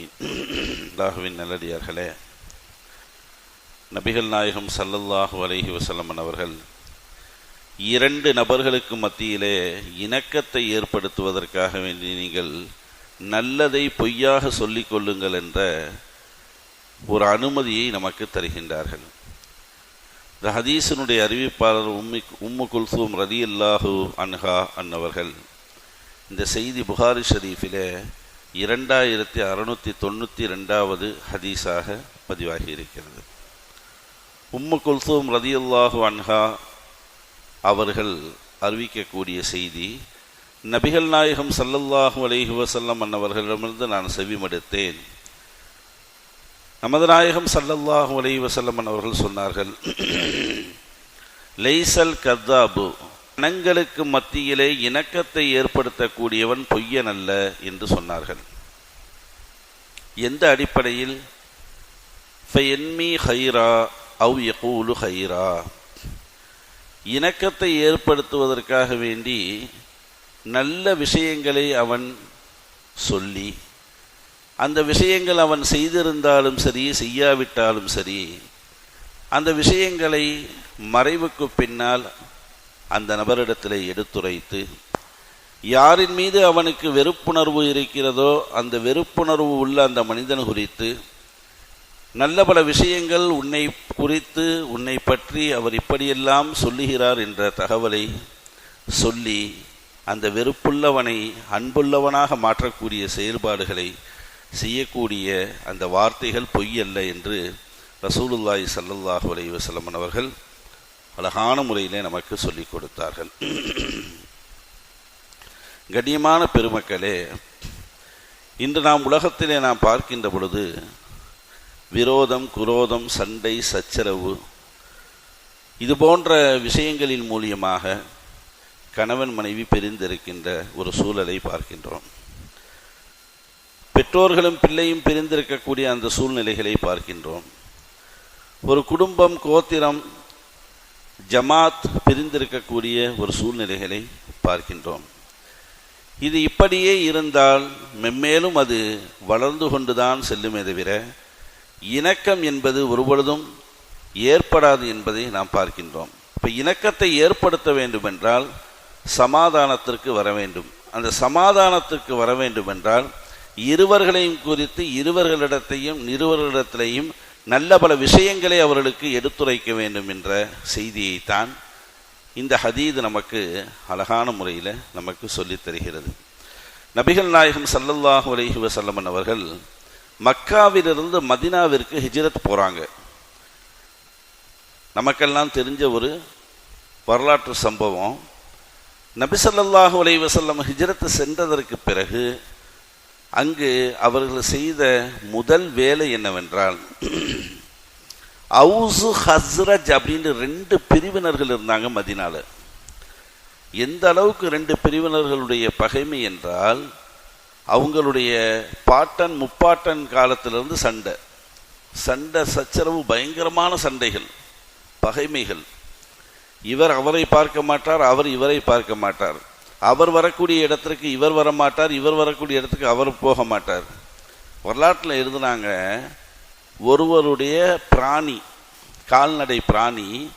ஆமீன். அல்லாஹுவின் நல்லடியார்களே நபிகள் நாயகம் சல்லல்லாஹு அலஹி வசல்லமன் அவர்கள் இரண்டு நபர்களுக்கு மத்தியிலே இணக்கத்தை ஏற்படுத்துவதற்காக வேண்டி நீங்கள் நல்லதை பொய்யாக சொல்லிக் கொள்ளுங்கள் என்ற ஒரு அனுமதியை நமக்கு தருகின்றார்கள். இந்த ஹதீஸினுடைய அறிவிப்பாளர் உம்மி உம்மு குல்சூம் ரதி அல்லாஹூ அன்ஹா அன்னவர்கள் இந்த செய்தி புகாரி ஷரீஃபிலே இரண்டாயிரத்தி அறுநூற்றி தொண்ணூற்றி ரெண்டாவது ஹதீஸாக பதிவாகி இருக்கிறது உம்மு குல்சூம் ரதியுல்லாஹு அன்ஹா அவர்கள் அறிவிக்கக்கூடிய செய்தி நபிகள் நாயகம் சல்லல்லாஹு அலைஹி வசல்லம் அன்னவர்களிடமிருந்து நான் செவிமடுத்தேன். நமது நாயகம் சல்லல்லாஹு அலைஹி வசல்லம் அவர்கள் சொன்னார்கள் லைசல் கத்தாபு இனங்களுக்கு மத்தியிலே இணக்கத்தை ஏற்படுத்தக்கூடியவன் பொய்யன் அல்ல என்று சொன்னார்கள். எந்த அடிப்படையில்? ஃபென்மி ஹைரா அவ் யகூலு ஹைரா. இணக்கத்தை ஏற்படுத்துவதற்காக வேண்டி நல்ல விஷயங்களை அவன் சொல்லி அந்த விஷயங்கள் அவன் செய்திருந்தாலும் சரி செய்யாவிட்டாலும் சரி அந்த விஷயங்களை மறைவுக்கு பின்னால் அந்த நபரிடத்தில் எடுத்துரைத்து யாரின் மீது அவனுக்கு வெறுப்புணர்வு இருக்கிறதோ அந்த வெறுப்புணர்வு உள்ள அந்த மனிதன் குறித்து நல்ல பல விஷயங்கள் உன்னை குறித்து உன்னை பற்றி அவர் இப்படியெல்லாம் சொல்லுகிறார் என்ற தகவலை சொல்லி அந்த வெறுப்புள்ளவனை அன்புள்ளவனாக மாற்றக்கூடிய செயல்பாடுகளை செய்யக்கூடிய அந்த வார்த்தைகள் பொய் அல்ல என்று ரசூலுல்லாய் சல்லல்லாஹு அலைவசல்லமன் அவர்கள் அழகான முறையிலே நமக்கு சொல்லிக் கொடுத்தார்கள். கண்ணியமான பெருமக்களே இன்று நாம் உலகத்திலே நாம் பார்க்கின்ற பொழுது விரோதம் குரோதம் சண்டை சச்சரவு இது போன்ற விஷயங்களின் மூலியமாக கணவன் மனைவி பிரிந்திருக்கின்ற ஒரு சூழலை பார்க்கின்றோம். பெற்றோர்களும் பிள்ளையும் பிரிந்திருக்கக்கூடிய அந்த சூழ்நிலைகளை பார்க்கின்றோம். ஒரு குடும்பம் கோத்திரம் ஜமாத் பிரிந்திருக்கக்கூடிய ஒரு சூழ்நிலைகளை பார்க்கின்றோம். இது இப்படியே இருந்தால் மென்மேலும் அது வளர்ந்து கொண்டுதான் செல்லுமே தவிர இணக்கம் என்பது ஒருபொழுதும் ஏற்படாது என்பதை நாம் பார்க்கின்றோம். இப்போ இணக்கத்தை ஏற்படுத்த வேண்டுமென்றால் சமாதானத்திற்கு வர வேண்டும். அந்த சமாதானத்திற்கு வர வேண்டுமென்றால் இருவர்களையும் குறித்து இருவர்களிடத்தையும் இருவர்களிடத்திலையும் நல்ல பல விஷயங்களை அவர்களுக்கு எடுத்துரைக்க வேண்டும் என்ற செய்தியைத்தான் இந்த ஹதீது நமக்கு அழகான முறையில் நமக்கு சொல்லித் தருகிறது. நபிகள் நாயகம் சல்லல்லாஹு அலஹி வசல்லமன் அவர்கள் மக்காவிலிருந்து மதினாவிற்கு ஹிஜ்ரத் போகிறாங்க நமக்கெல்லாம் தெரிஞ்ச ஒரு வரலாற்று சம்பவம். நபிசல்லாஹு அலை வசல்லம் ஹிஜ்ரத்து சென்றதற்கு பிறகு அங்கு அவர்கள் செய்த முதல் வேலை என்னவென்றால் அவுசு ஹஸ்ரஜ் அப்படின்னு ரெண்டு பிரிவினர்கள் இருந்தாங்க மதினால. எந்த அளவுக்கு ரெண்டு பிரிவினர்களுடைய பகைமை என்றால் அவங்களுடைய பாட்டன் முப்பாட்டன் காலத்திலிருந்து சண்டை. சண்டை சச்சரவு பயங்கரமான சண்டைகள் பகைமைகள். இவர் அவரை பார்க்க மாட்டார் அவர் இவரை பார்க்க மாட்டார். அவர் வரக்கூடிய இடத்திற்கு இவர் வர மாட்டார் இவர் வரக்கூடிய இடத்துக்கு அவர் போக மாட்டார். வரலாற்றில் எழுதுனாங்க ஒருவருடைய பிராணி கால்நடை பிராணி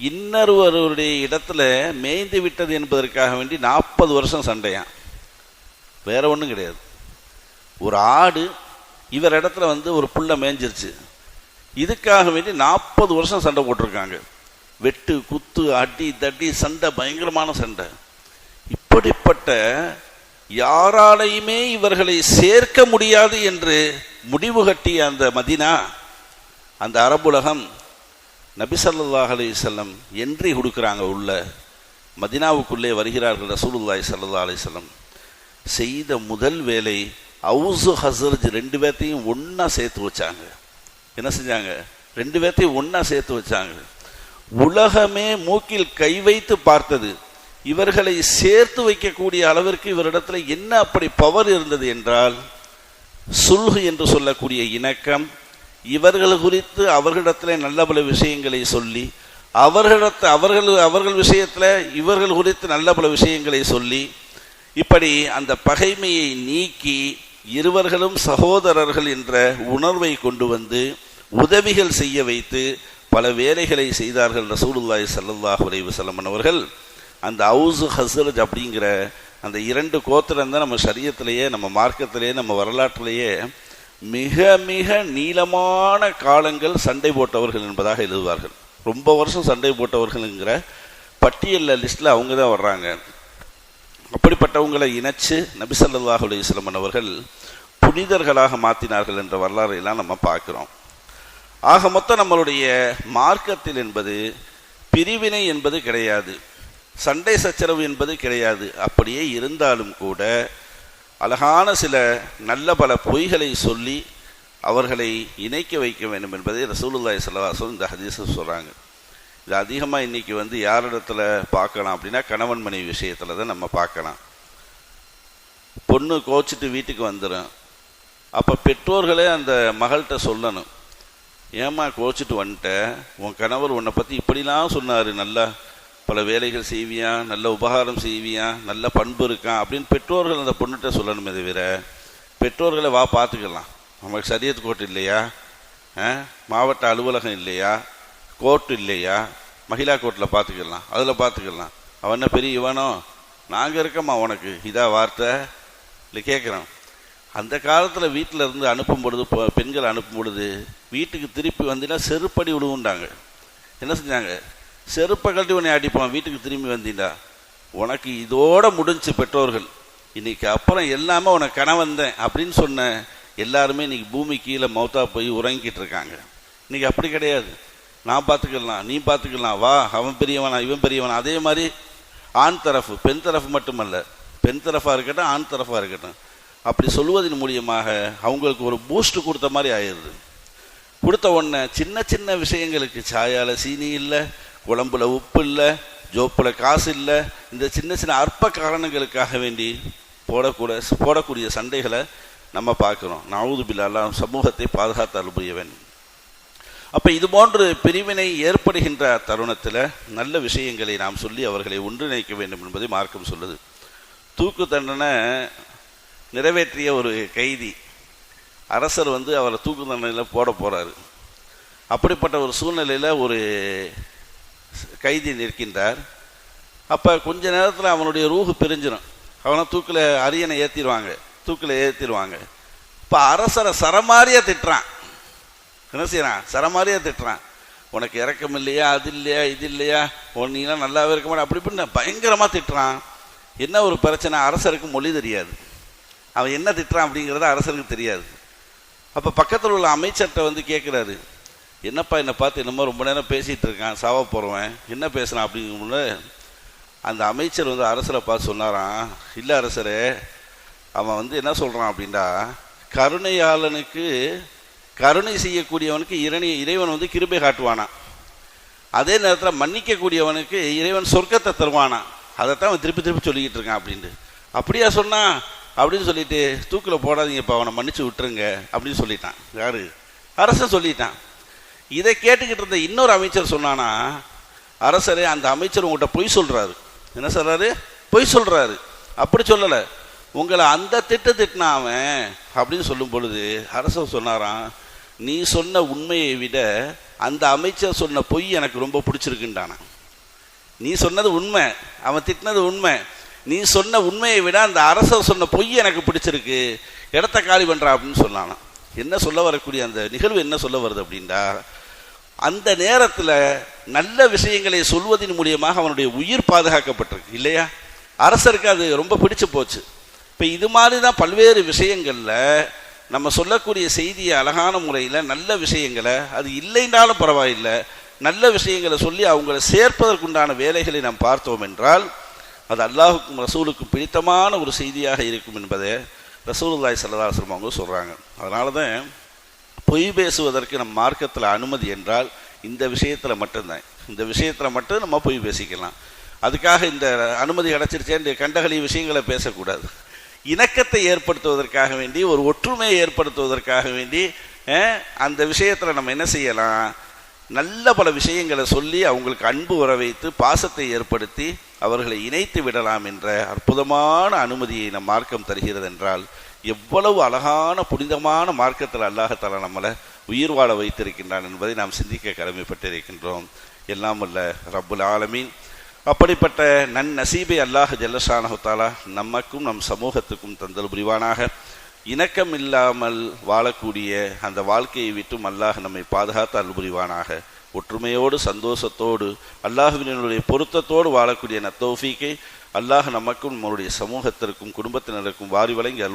இன்னொருவருடைய இடத்துல மேய்ந்து விட்டது என்பதற்காக வேண்டி நாற்பது வருஷம் சண்டையான் வேற ஒன்றும் கிடையாது. ஒரு ஆடு இவர் இடத்துல வந்து ஒரு புள்ள மேய்ஞ்சிருச்சு. இதுக்காக வேண்டி நாற்பது வருஷம் சண்டை போட்டிருக்காங்க. வெட்டு குத்து அடி தட்டி சண்டை பயங்கரமான சண்டை. இப்படிப்பட்ட யாராலையுமே இவர்களை சேர்க்க முடியாது என்று முடிவு கட்டிய அந்த மதினா அந்த அரபுலகம் நபிசல்லாஹ் அலி செல்லம் என்றி கொடுக்குறாங்க உள்ள. மதினாவுக்குள்ளே வருகிறார்கள் ரசூலுல்லாய் சல்லா அலி செல்லம் செய்த முதல் வேலை அவுசு ஹசர்ஜ் ரெண்டு பேர்த்தையும் ஒன்றா சேர்த்து வச்சாங்க. என்ன செஞ்சாங்க? ரெண்டு பேர்த்தையும் ஒன்றா சேர்த்து வச்சாங்க. உலகமே மூக்கில் கை வைத்து பார்த்தது. இவர்களை சேர்த்து வைக்கக்கூடிய அளவிற்கு இவரிடத்துல என்ன அப்படி பவர் இருந்தது என்றால் சுல்ஹு என்று சொல்லக்கூடிய இணக்கம் இவர்கள் குறித்து அவர்களிடத்தில் நல்ல பல விஷயங்களை சொல்லி அவர்களிடத்து அவர்கள் அவர்கள் விஷயத்தில் இவர்கள் குறித்து நல்ல பல விஷயங்களை சொல்லி இப்படி அந்த பகைமையை நீக்கி இருவர்களும் சகோதரர்கள் என்ற உணர்வை கொண்டு வந்து உதவிகள் செய்ய வைத்து பல வேலைகளை செய்தார்கள் ரசூலுல்லாய் சல்லாஹ் உலைவு வஸல்லம் அவர்கள். அந்த ஹவுஸ் ஹஸ்ரஜ் அப்படிங்கிற அந்த இரண்டு கோத்திரம் தான் நம்ம சரியத்திலேயே நம்ம மார்க்கத்திலேயே நம்ம வரலாற்றிலேயே மிக மிக நீளமான காலங்கள் சண்டை போட்டவர்கள் என்பதாக எழுதுவார்கள். ரொம்ப வருஷம் சண்டை போட்டவர்கள்ங்கிற பட்டியலில் லிஸ்ட்டில் அவங்க தான் வர்றாங்க. அப்படிப்பட்டவங்களை இணைச்சு நபிசல்லாஹ் அலையம் அவர்கள் புனிதர்களாக மாற்றினார்கள் என்ற வரலாறையெல்லாம் எல்லாம் நம்ம பார்க்குறோம். ஆக மொத்தம் நம்மளுடைய மார்க்கத்தில் என்பது பிரிவினை என்பது கிடையாது. சண்டை சச்சரவு என்பது கிடையாது. அப்படியே இருந்தாலும் கூட அழகான சில நல்ல பல பொய்களை சொல்லி அவர்களை இணைக்க வைக்க வேண்டும் என்பதை ரசூலுல்லாய் சல்லாஹம் இந்த ஹதீஸை சொல்கிறாங்க இது அதிகமாக இன்னைக்கு வந்து யாரிடத்துல பார்க்கலாம் அப்படின்னா கணவன் மனைவி விஷயத்தில் தான் நம்ம பார்க்கலாம். பொண்ணு கோச்சிட்டு வீட்டுக்கு வந்துடும் அப்போ பெற்றோர்களே அந்த மகள்கிட்ட சொல்லணும். ஏம்மா கோச்சிட்டு வந்துட்ட? உன் கணவர் உன்னை பற்றி இப்படிலாம் சொன்னார் நல்லா பல வேலைகள் செய்வியா நல்ல உபகாரம் செய்வியா நல்ல பண்பு இருக்கான் அப்படின்னு பெற்றோர்கள் அந்த பொண்ணுகிட்ட சொல்லணுமே தவிர பெற்றோர்களை வா பார்த்துக்கலாம். நமக்கு சரியத்து கோர்ட் இல்லையா? ஆ? மாவட்ட அலுவலகம் இல்லையா? கோர்ட் இல்லையா? மகிழா கோர்ட்டில் பார்த்துக்கலாம். அதில் பார்த்துக்கலாம். அவன் என்ன பெரிய இவனோ? நாங்கள் இருக்கோம்மா உனக்கு. இதா வார்த்தை. இல்லை கேட்குறோம் அந்த காலத்தில் வீட்டில் இருந்து அனுப்பும் பொழுது பெண்கள் அனுப்பும் பொழுது வீட்டுக்கு திருப்பி வந்தீங்கன்னா செருப்படி விடுவுண்டாங்க என்ன செஞ்சாங்க? செருப்பை கழட்டி உன்னை அடிப்பான். வீட்டுக்கு திரும்பி வந்தீண்டா. உனக்கு இதோட முடிஞ்சு பெற்றோர்கள். இன்னைக்கு அப்புறம் எல்லாமே உனக்கு கணவன் தான் அப்படின்னு சொன்ன எல்லாருமே இன்னைக்கு பூமி கீழே மௌத்தா போய் உறங்கிட்டு இருக்காங்க. இன்னைக்கு அப்படி கிடையாது. நான் பார்த்துக்கலாம் நீ பார்த்துக்கலாம் வா அவன் பெரியவனா இவன் பெரியவனா. அதே மாதிரி ஆண் தரப்பு பெண் தரப்பு மட்டுமல்ல. பெண் தரப்பாக இருக்கட்டும் ஆண் தரப்பாக இருக்கட்டும். அப்படி சொல்வதன் மூலியமாக அவங்களுக்கு ஒரு பூஸ்ட் கொடுத்த மாதிரி ஆயிடுது. கொடுத்த உடனே சின்ன சின்ன விஷயங்களுக்கு சாயால சீனி இல்லை உடம்புல உப்பு இல்லை ஜோப்பில் காசு இல்லை இந்த சின்ன சின்ன அற்ப காரணங்களுக்காக வேண்டி போடக்கூட போடக்கூடிய சண்டைகளை நம்ம பார்க்குறோம். நாவூது பில்லாலாம் சமூகத்தை பாதுகாத்து அனுப்பியவன் அப்போ இது போன்று பிரிவினை ஏற்படுகின்ற தருணத்தில் நல்ல விஷயங்களை நாம் சொல்லி அவர்களை ஒன்றிணைக்க வேண்டும் என்பதை மார்க்கம் சொல்லுது. தூக்கு தண்டனை நிறைவேற்றிய ஒரு கைதி அரசர் வந்து அவரை தூக்கு தண்டனையில் போட போகிறாரு அப்படிப்பட்ட ஒரு சூழ்நிலையில் ஒரு கைதி நிற்கின்றார். அப்போ கொஞ்ச நேரத்தில் அவனுடைய ரூஹு பிரிஞ்சிடும் அவனை தூக்கில் அரியணை ஏற்றிடுவாங்க தூக்கில் ஏற்றிடுவாங்க இப்போ அரசரை சரமாரியா திட்டுறான். என்ன செய்யறான்? சரமாரியா திட்டுறான். உனக்கு இறக்கம் இல்லையா? அது இல்லையா? இது இல்லையா? ஒன்னிலாம் நல்லாவே இருக்க மாட்டேன் அப்படி இப்படின்னு பயங்கரமாக திட்டுறான். என்ன ஒரு பிரச்சனை? அரசருக்கு மொழி தெரியாது. அவன் என்ன திட்டுறான் அப்படிங்கிறத அரசருக்கு தெரியாது. அப்போ பக்கத்தில் உள்ள அமைச்சர்கிட்ட வந்து கேட்குறாரு என்னப்பா என்னை பார்த்து என்னமோ ரொம்ப நேரம் பேசிகிட்டு இருக்கான் சாவ போகிறவன் என்ன பேசுகிறான் அப்படிங்கும்போது அந்த அமைச்சர் வந்து அரசரை பார்த்து சொன்னாராம் இல்லை அரசரே அவன் வந்து என்ன சொல்கிறான் அப்படின்னா கருணையாளனுக்கு கருணை செய்யக்கூடியவனுக்கு இரணி இறைவன் வந்து கிருபை காட்டுவானாம். அதே நேரத்தில் மன்னிக்கக்கூடியவனுக்கு இறைவன் சொர்க்கத்தை தருவானா அதைத்தான் அவன் திருப்பி திருப்பி சொல்லிக்கிட்டு இருக்கான் அப்படின்ட்டு. அப்படியா சொன்னான். அப்படின்னு சொல்லிட்டு தூக்கில் போடாதீங்கப்பா அவனை மன்னிச்சு விட்டுருங்க. அப்படின்னு சொல்லிட்டான். யாரு? அரசன் சொல்லிட்டான். இதை கேட்டுக்கிட்டு இருந்த இன்னொரு அமைச்சர் சொன்னானா அரசரே அந்த அமைச்சர் உங்கள்கிட்ட பொய் சொல்கிறாரு என்ன சொல்கிறாரு பொய் சொல்கிறாரு அப்படி சொல்லலை. உங்களை அந்த திட்ட திட்டினா அவன் அப்படின்னு சொல்லும் பொழுது அரசர் சொன்னாராம் நீ சொன்ன உண்மையை விட அந்த அமைச்சர் சொன்ன பொய் எனக்கு ரொம்ப பிடிச்சிருக்குண்டானா நீ சொன்னது உண்மை. அவன் திட்டினது உண்மை. நீ சொன்ன உண்மையை விட அந்த அரசர் சொன்ன பொய் எனக்கு பிடிச்சிருக்கு. இடத்த காலி பண்ணுறா அப்படின்னு சொன்னானான் என்ன சொல்ல வரக்கூடிய அந்த நிகழ்வு என்ன சொல்ல வருது அப்படின்னா அந்த நேரத்தில் நல்ல விஷயங்களை சொல்வதன் மூலியமாக அவனுடைய உயிர் பாதுகாக்கப்பட்டிருக்கு இல்லையா? அரசருக்கு அது ரொம்ப பிடிச்சு போச்சு. இப்போ இது மாதிரி தான் பல்வேறு விஷயங்களில் நம்ம சொல்லக்கூடிய செய்தியை அழகான முறையில் நல்ல விஷயங்களை அது இல்லைனாலும் பரவாயில்லை நல்ல விஷயங்களை சொல்லி அவங்கள சேர்ப்பதற்குண்டான வேலைகளை நாம் பார்த்தோம் என்றால் அது அல்லாஹுக்கும் ரசூலுக்கும் பிடித்தமான ஒரு செய்தியாக இருக்கும் என்பதை ரசூலுல்லாய் சல்லாஸ்லம் அவங்க சொல்கிறாங்க அதனால தான் பொய் பேசுவதற்கு நம் மார்க்கத்தில் அனுமதி என்றால் இந்த விஷயத்தில் மட்டும்தான். இந்த விஷயத்தில் மட்டும் நம்ம பொய் பேசிக்கலாம். அதுக்காக இந்த அனுமதி கிடச்சிருச்சேன் கண்டகளி விஷயங்களை பேசக்கூடாது. இணக்கத்தை ஏற்படுத்துவதற்காக வேண்டி ஒரு ஒற்றுமையை ஏற்படுத்துவதற்காக வேண்டி அந்த விஷயத்தில் நம்ம என்ன செய்யலாம்? நல்ல பல விஷயங்களை சொல்லி அவங்களுக்கு அன்பு வர வைத்து பாசத்தை ஏற்படுத்தி அவர்களை இணைத்து விடலாம் என்ற அற்புதமான அனுமதியை நம் மார்க்கம் தருகிறது என்றால் எவ்வளவு அழகான புனிதமான மார்க்கத்தில் அல்லாஹத்தால நம்மளை உயிர் வாழ வைத்திருக்கின்றான் என்பதை நாம் சிந்திக்க கடமைப்பட்டிருக்கின்றோம். எல்லாம் அல்ல ரப்புல் ஆலமீன். அப்படிப்பட்ட நன் நசீபை அல்லாஹ் ஜல்லஷானஹுத்தாலா நமக்கும் நம் சமூகத்துக்கும் தந்தல் புரிவானாக. இணக்கம் இல்லாமல் வாழக்கூடிய அந்த வாழ்க்கையை விட்டும் அல்லாஹ் நம்மை பாதுகாத்து அல்புரிவானாக ஒற்றுமையோடு சந்தோஷத்தோடு அல்லாஹுவினுடைய பொருத்தத்தோடு வாழக்கூடிய நத்தௌஃபீக்கை அல்லாஹ் நமக்கும் நம்முடைய சமூகத்திற்கும் குடும்பத்தினருக்கும் வாரி வழங்கி அருள்